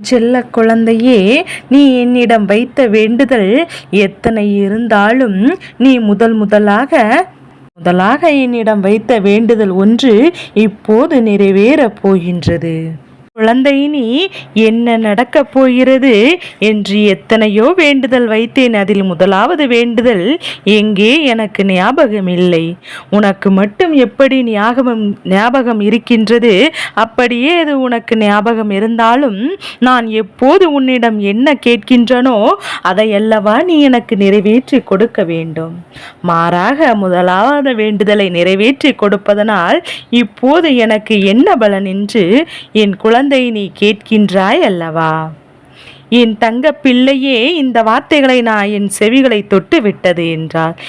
செல்ல குழந்தையே நீ என்னிடம் வைத்த வேண்டுதல் எத்தனை இருந்தாலும் நீ முதல் முதலாக முதலாக என்னிடம் வைத்த வேண்டுதல் ஒன்று இப்போது நிறைவேறப் போகின்றது. குழந்தையினி என்ன நடக்கப் போகிறது என்று எத்தனையோ வேண்டுதல் வைத்தேன். அதில் முதலாவது வேண்டுதல் எங்கே எனக்கு ஞாபகம் இல்லை உனக்கு மட்டும் எப்படி ஞாபகம் ஞாபகம் இருக்கின்றது? அப்படியே அது உனக்கு ஞாபகம் இருந்தாலும் நான் எப்போது உன்னிடம் என்ன கேட்கின்றனோ அதையல்லவா நீ எனக்கு நிறைவேற்றி கொடுக்க வேண்டும். மாறாக முதலாவது வேண்டுதலை நிறைவேற்றி கொடுப்பதனால் இப்போது எனக்கு என்ன பலன்? என்று என் குழந்தை நீ கேட்கின்றாய் அல்லவா? என் தங்க பிள்ளையே இந்த வார்த்தைகளை நான் என் செவிகளை தொட்டு விட்டது என்றார்.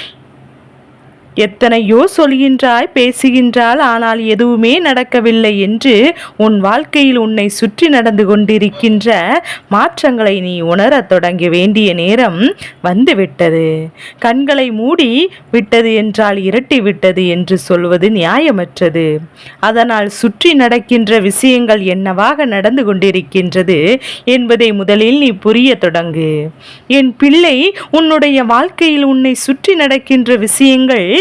எத்தனையோ சொல்கின்றாய் பேசுகின்றாள் ஆனால் எதுவுமே நடக்கவில்லை என்று உன் வாழ்க்கையில் உன்னை சுற்றி நடந்து கொண்டிருக்கின்ற மாற்றங்களை நீ உணரத் தொடங்க வேண்டிய நேரம் வந்துவிட்டது. கண்களை மூடி விட்டது என்றால் இரட்டி விட்டது என்று சொல்வது நியாயமற்றது. அதனால் சுற்றி நடக்கின்ற விஷயங்கள் என்னவாக நடந்து கொண்டிருக்கின்றது என்பதை முதலில் நீ புரிய தொடங்கு. என் பிள்ளை உன்னுடைய வாழ்க்கையில் உன்னை சுற்றி நடக்கின்ற விஷயங்கள்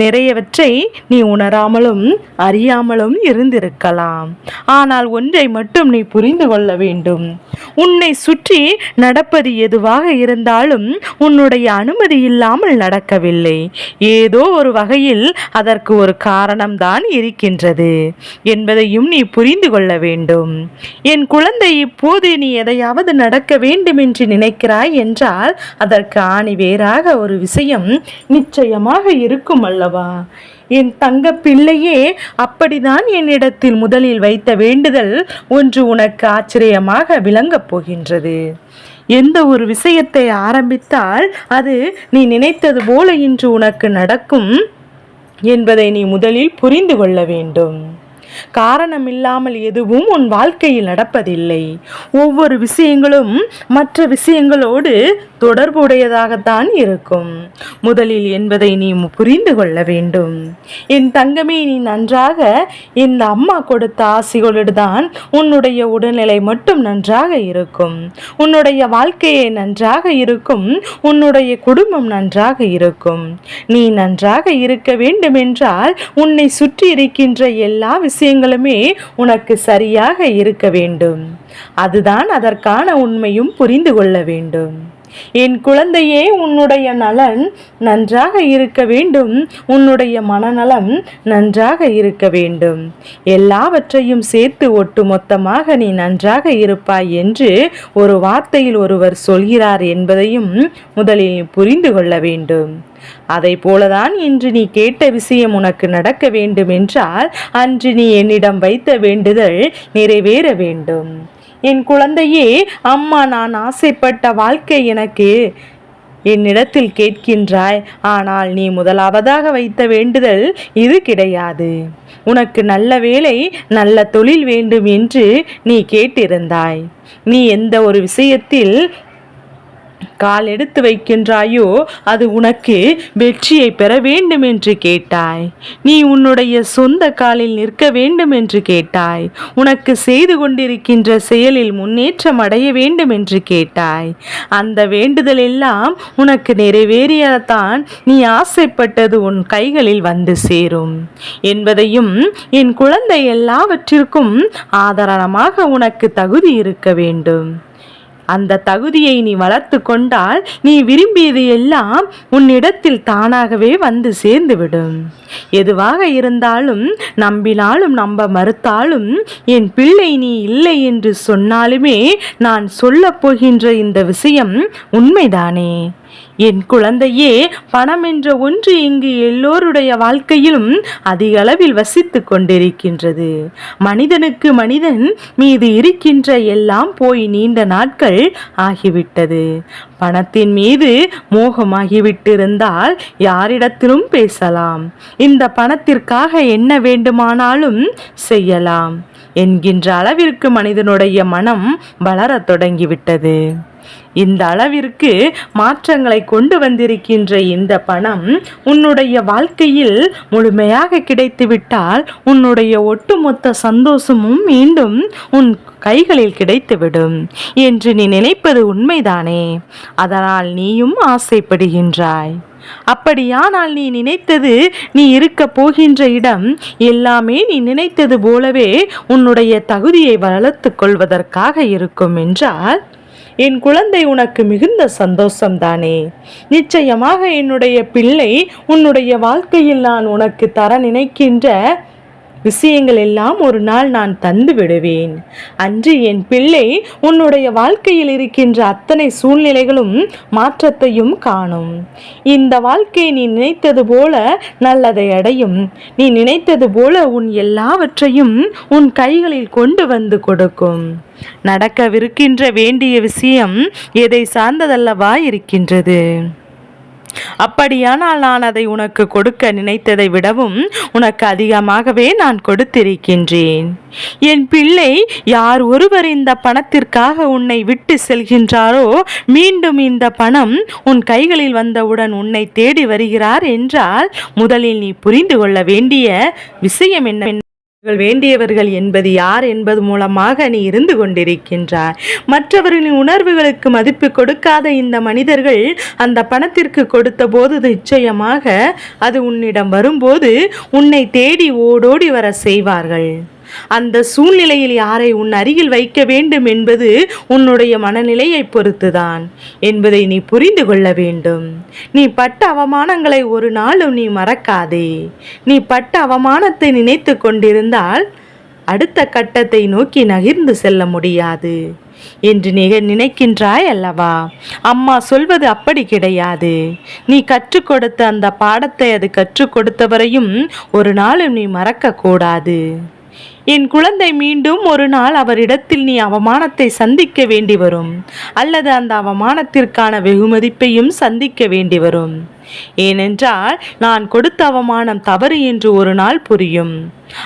நிறையவற்றை நீ உணராமலும் அறியாமலும் இருந்திருக்கலாம். ஆனால் ஒன்றை மட்டும் நீ புரிந்து கொள்ள வேண்டும். உன்னை சுற்றி நடப்பது எதுவாக இருந்தாலும் உன்னுடைய அனுமதி இல்லாமல் நடக்கவில்லை. ஏதோ ஒரு வகையில் அதற்கு ஒரு காரணம்தான் இருக்கின்றது என்பதையும் நீ புரிந்து கொள்ள வேண்டும். என் குழந்தை இப்போது நீ எதையாவது நடக்க வேண்டும் என்று நினைக்கிறாய் என்றால் அதற்கு ஆணி வேறாக ஒரு விஷயம் நிச்சயமாக இருக்கும் அல்லவா என் தங்க பிள்ளையே அப்படிதான் என்னிடத்தில் முதலில் வைத்த வேண்டுதல் ஒன்று உனக்கு ஆச்சரியமாக விளங்கப் போகின்றது. எந்த ஒரு விஷயத்தை ஆரம்பித்தால் அது நீ நினைத்தது போல இன்று உனக்கு நடக்கும் என்பதை நீ முதலில் புரிந்து கொள்ள வேண்டும். காரணமில்லாமல் எதுவும் உன் வாழ்க்கையில் நடப்பதில்லை. ஒவ்வொரு விஷயங்களும் மற்ற விஷயங்களோடு தொடர்புடையதாகத்தான் இருக்கும். முதலில் என்பதை நீ புரிந்து கொள்ள வேண்டும். என் தங்கமே நீ நன்றாக இந்த அம்மா கொடுத்த ஆசைகளோடு தான் உன்னுடைய உடல்நிலை மட்டும் நன்றாக இருக்கும். உன்னுடைய வாழ்க்கையை நன்றாக இருக்கும். உன்னுடைய குடும்பம் நன்றாக இருக்கும். நீ நன்றாக இருக்க வேண்டும் என்றால் உன்னை சுற்றி இருக்கின்ற எல்லா விஷயங்களுமே உனக்கு சரியாக இருக்க வேண்டும். அதுதான் அதற்கான உண்மையும் புரிந்து கொள்ள வேண்டும். என் குழந்தையே உன்னுடைய நலன் நன்றாக இருக்க வேண்டும். உன்னுடைய மனநலம் நன்றாக இருக்க வேண்டும். எல்லாவற்றையும் சேர்த்து ஒட்டு மொத்தமாக நீ நன்றாக இருப்பாய் என்று ஒரு வார்த்தையில் ஒருவர் சொல்கிறார் என்பதையும் முதலில் புரிந்து கொள்ள வேண்டும். அதை போலதான் இன்று நீ கேட்ட விஷயம் உனக்கு நடக்க வேண்டும் என்றால் அன்று நீ என்னிடம் வைத்த வேண்டுதல் நிறைவேற வேண்டும். என் குழந்தையே அம்மா நான் ஆசைப்பட்ட வாழ்க்கை எனக்கு என்னிடத்தில் கேட்கின்றாய். ஆனால் நீ முதலாவதாக வைத்த வேண்டுதல் இது கிடையாது. உனக்கு நல்ல வேலை நல்ல தொழில் வேண்டும் என்று நீ கேட்டிருந்தாய். நீ எந்த ஒரு விஷயத்தில் கால் எடுத்து வைக்கின்றாயோ அது உனக்கு வெற்றியை பெற வேண்டும் என்று கேட்டாய். நீ உன்னுடைய சொந்த காலில் நிற்க வேண்டும் என்று கேட்டாய். உனக்கு செய்து கொண்டிருக்கின்ற செயலில் முன்னேற்றம் அடைய வேண்டும் என்று கேட்டாய். அந்த வேண்டுதல் எல்லாம் உனக்கு நிறைவேறியதான் நீ ஆசைப்பட்டது உன் கைகளில் வந்து சேரும். என்பதையும் என் குழந்தை எல்லாவற்றிற்கும் ஆதாரமாக உனக்கு தகுதி இருக்க வேண்டும். அந்த தகுதியை நீ வளர்த்து கொண்டால் நீ விரும்பியது எல்லாம் உன்னிடத்தில் தானாகவே வந்து சேர்ந்துவிடும். எதுவாக இருந்தாலும் நம்பினாலும் நம்ப மறுத்தாலும் என் பிள்ளை நீ இல்லை என்று சொன்னாலுமே நான் சொல்லப் போகின்ற இந்த விஷயம் உண்மைதானே? என் குழந்தையே பணம் என்ற ஒன்று இங்கு எல்லோருடைய வாழ்க்கையிலும் அதிக அளவில் வசித்து கொண்டிருக்கின்றது. மனிதனுக்கு மனிதன் மீது இருக்கின்ற எல்லாம் போய் நீண்ட நாட்கள் ஆகிவிட்டது. பணத்தின் மீது மோகமாகிவிட்டிருந்தால் யாரிடத்திலும் பேசலாம். இந்த பணத்திற்காக என்ன வேண்டுமானாலும் செய்யலாம். என்கின்ற அளவிற்கு மனிதனுடைய மனம் வளரத் தொடங்கிவிட்டது. இந்த அளவிற்கு மாற்றங்களை கொண்டு வந்திருக்கின்ற இந்த பணம் உன்னுடைய வாழ்க்கையில் முழுமையாக கிடைத்துவிட்டால் உன்னுடைய ஒட்டுமொத்த சந்தோஷமும் மீண்டும் உன் கைகளில் கிடைத்துவிடும் என்று நீ நினைப்பது உண்மைதானே? அதனால் நீயும் ஆசைப்படுகின்றாய். அப்படியானால் நீ நினைத்தது நீ இருக்க போகின்ற இடம் எல்லாமே நீ நினைத்தது போலவே உன்னுடைய தகுதியை வளர்த்து கொள்வதற்காக இருக்கும் என்றால் என் குழந்தை உனக்கு மிகுந்த சந்தோஷம்தானே. நிச்சயமாக என்னுடைய பிள்ளை உன்னுடைய வாழ்க்கையில் நான் உனக்கு தர நினைக்கின்ற விஷயங்கள் எல்லாம் ஒரு நாள் நான் தந்து விடுவேன். அன்று என் பிள்ளை உன்னுடைய வாழ்க்கையில் இருக்கின்ற அத்தனை சூழ்நிலைகளும் மாற்றத்தையும் காணும். இந்த வாழ்க்கை நீ நினைத்தது போல நல்லதை அடையும். நீ நினைத்தது போல உன் எல்லாவற்றையும் உன் கைகளில் கொண்டு வந்து கொடுக்கும். நடக்கவிருக்கின்ற வேண்டிய விஷயம் எதை சார்ந்ததல்லவா இருக்கின்றது? அப்படியானால் நான் அதை உனக்கு கொடுக்க நினைத்ததை விடவும் உனக்கு அதிகமாகவே நான் கொடுத்திருக்கின்றேன். என் பிள்ளை யார் ஒருவர் இந்த பணத்திற்காக உன்னை விட்டு செல்கின்றாரோ மீண்டும் இந்த பணம் உன் கைகளில் வந்தவுடன் உன்னை தேடி வருகிறார் என்றால் முதலில் நீ புரிந்து கொள்ள வேண்டிய விஷயம் என்ன? வேண்டியவர்கள் என்பது யார் என்பது மூலமாக நீ இருந்து கொண்டிருக்கின்றாய். மற்றவர்களின் உணர்வுகளுக்கு மதிப்பு கொடுக்காத இந்த மனிதர்கள் அந்த பணத்திற்கு கொடுத்த போது நிச்சயமாக அது உன்னிடம் வரும்போது உன்னை தேடி ஓடோடி வர செய்வார்கள். அந்த சூழ்நிலையில் யாரை உன் அருகில் வைக்க வேண்டும் என்பது உன்னுடைய மனநிலையை பொறுத்துதான் என்பதை நீ புரிந்து கொள்ள வேண்டும். நீ பட்ட அவமானங்களை ஒரு நாளும் நீ மறக்காதே. நீ பட்ட அவமானத்தை நினைத்து கொண்டிருந்தால் அடுத்த கட்டத்தை நோக்கி நகிர்ந்து செல்ல முடியாது. என்று நீ நினைக்கின்றாய் அல்லவா? அம்மா சொல்வது அப்படி கிடையாது. நீ கற்றுக் கொடுத்த அந்த பாடத்தை அது கற்றுக் கொடுத்தவரையும் ஒரு நாளும் நீ மறக்க கூடாது என் குழந்தை மீண்டும் ஒரு நாள் அவரிடத்தில் நீ அவமானத்தை சந்திக்க வேண்டி வரும் அல்லது அந்த அவமானத்திற்கான வெகுமதிப்பையும் சந்திக்க வேண்டி வரும். ஏனென்றால் நான் கொடுத்த அவமானம் தவறு என்று ஒரு நாள் புரியும்.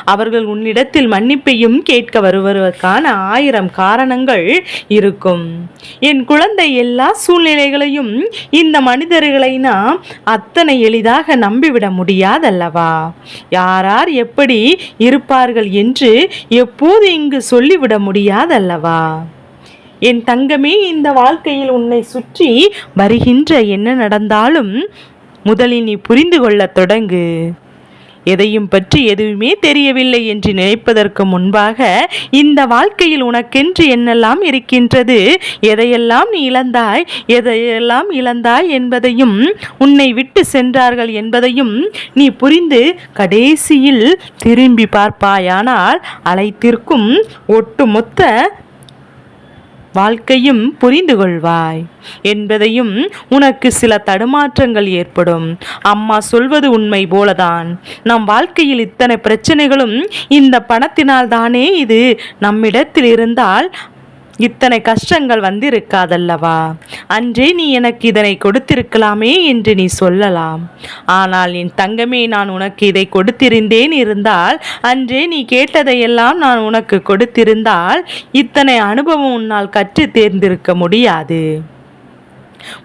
அவர்கள் உன்னிடத்தில் மன்னிப்பையும் கேட்க வருவதற்கான ஆயிரம் காரணங்கள் இருக்கும். என் குழந்தை எல்லா சூழ்நிலைகளையும் இந்த மனிதர்களை நாம் அத்தனை எளிதாக நம்பிவிட முடியாதல்லவா? யாரார் எப்படி இருப்பார்கள் என்று எப்போது இங்கு சொல்லிவிட முடியாதல்லவா? என் தங்கமே இந்த வாழ்க்கையில் உன்னை சுற்றி வருகின்ற என்ன நடந்தாலும் முதலில் நீ புரிந்து கொள்ளத் தொடங்கு. எதையும் பற்றி எதுவுமே தெரியவில்லை என்று நினைப்பதற்கு முன்பாக இந்த வாழ்க்கையில் உனக்கென்று என்னெல்லாம் இருக்கின்றது? எதையெல்லாம் நீ இழந்தாய்? எதையெல்லாம் இழந்தாய் என்பதையும் உன்னை விட்டு சென்றார்கள் என்பதையும் நீ புரிந்து கடைசியில் திரும்பி பார்ப்பாயானால் அனைத்திற்கும் ஒட்டுமொத்த வாழ்க்கையும் புரிந்து கொள்வாய் என்பதையும் உனக்கு சில தடுமாற்றங்கள் ஏற்படும். அம்மா சொல்வது உண்மை போலதான். நம் வாழ்க்கையில் இத்தனை பிரச்சனைகளும் இந்த பணத்தினால் தானே இது நம்மிடத்தில் இருந்தால் இத்தனை கஷ்டங்கள் வந்திருக்காதல்லவா? அன்றே நீ எனக்கு இதனை கொடுத்திருக்கலாமே என்று நீ சொல்லலாம். ஆனால் என் தங்கமே நான் உனக்கு இதை கொடுத்திருந்தேன் இருந்தால் அன்றே நீ கேட்டதையெல்லாம் நான் உனக்கு கொடுத்திருந்தால் இத்தனை அனுபவம் உன்னால் கற்று தேர்ந்திருக்க முடியாது.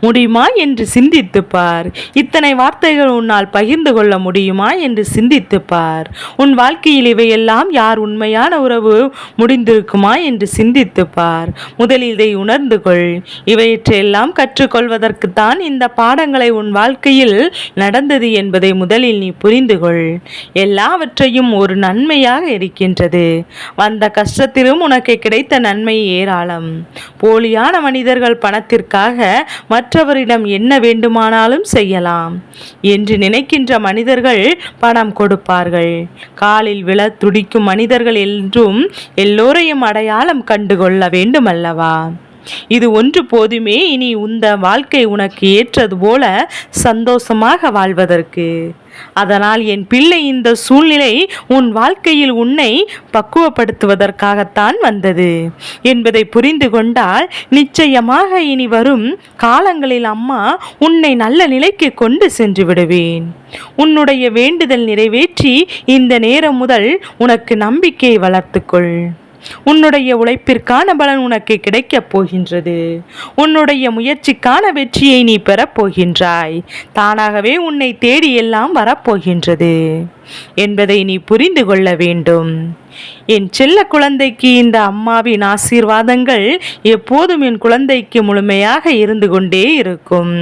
முடியுமா என்று சிந்தித்து பார் இத்தனை வார்த்தைகள் உன்னால் பகிர்ந்து கொள்ள முடியுமா என்று சிந்தித்து பார் உன் வாழ்க்கையில் இவையெல்லாம் யார் உண்மையான உறவு முடிந்திருக்குமா என்று சிந்தித்து பார் முதலில் இதை உணர்ந்து கொள். இவற்றையெல்லாம் கற்றுக்கொள்வதற்குத்தான் இந்த பாடங்களை உன் வாழ்க்கையில் நடந்தது என்பதை முதலில் நீ புரிந்து கொள். எல்லாவற்றையும் ஒரு நன்மையாக இருக்கின்றது. வந்த கஷ்டத்திலும் உனக்கு கிடைத்த நன்மை ஏராளம். போலியான மனிதர்கள் பணத்திற்காக மற்றவரிடம் என்ன வேண்டுமானாலும் செய்யலாம் என்று நினைக்கின்ற மனிதர்கள் பணம் கொடுப்பார்கள். காலில் விழ துடிக்கும் மனிதர்கள் என்றும் எல்லோரையும் அடையாளம் கண்டுகொள்ள வேண்டுமல்லவா? இது ஒன்று போதுமே இனி உந்த வாழ்க்கை உனக்கு ஏற்றது போல சந்தோஷமாக வாழ்வதற்கு. அதனால் என் பிள்ளை இந்த சூழ்நிலை உன் வாழ்க்கையில் உன்னை பக்குவப்படுத்துவதற்காகத்தான் வந்தது. என்பதை புரிந்து கொண்டால் நிச்சயமாக இனி வரும் காலங்களில் அம்மா உன்னை நல்ல நிலைக்கு கொண்டு சென்று விடுவேன். உன்னுடைய வேண்டுதல் நிறைவேற்றி இந்த நேரம் முதல் உனக்கு நம்பிக்கையை வளர்த்துக்கொள். உன்னுடைய உழைப்பிற்கான பலன் உனக்கு கிடைக்கப் போகின்றது. உன்னுடைய முயற்சிக்கான வெற்றியை நீ பெறப் போகின்றாய். தானாகவே உன்னை தேடி எல்லாம் வரப்போகின்றது என்பதை நீ புரிந்து கொள்ள வேண்டும். என் செல்ல குழந்தைக்கு இந்த அம்மாவின் ஆசீர்வாதங்கள் எப்போதும் என் குழந்தைக்கு முழுமையாக இருந்து கொண்டே இருக்கும்.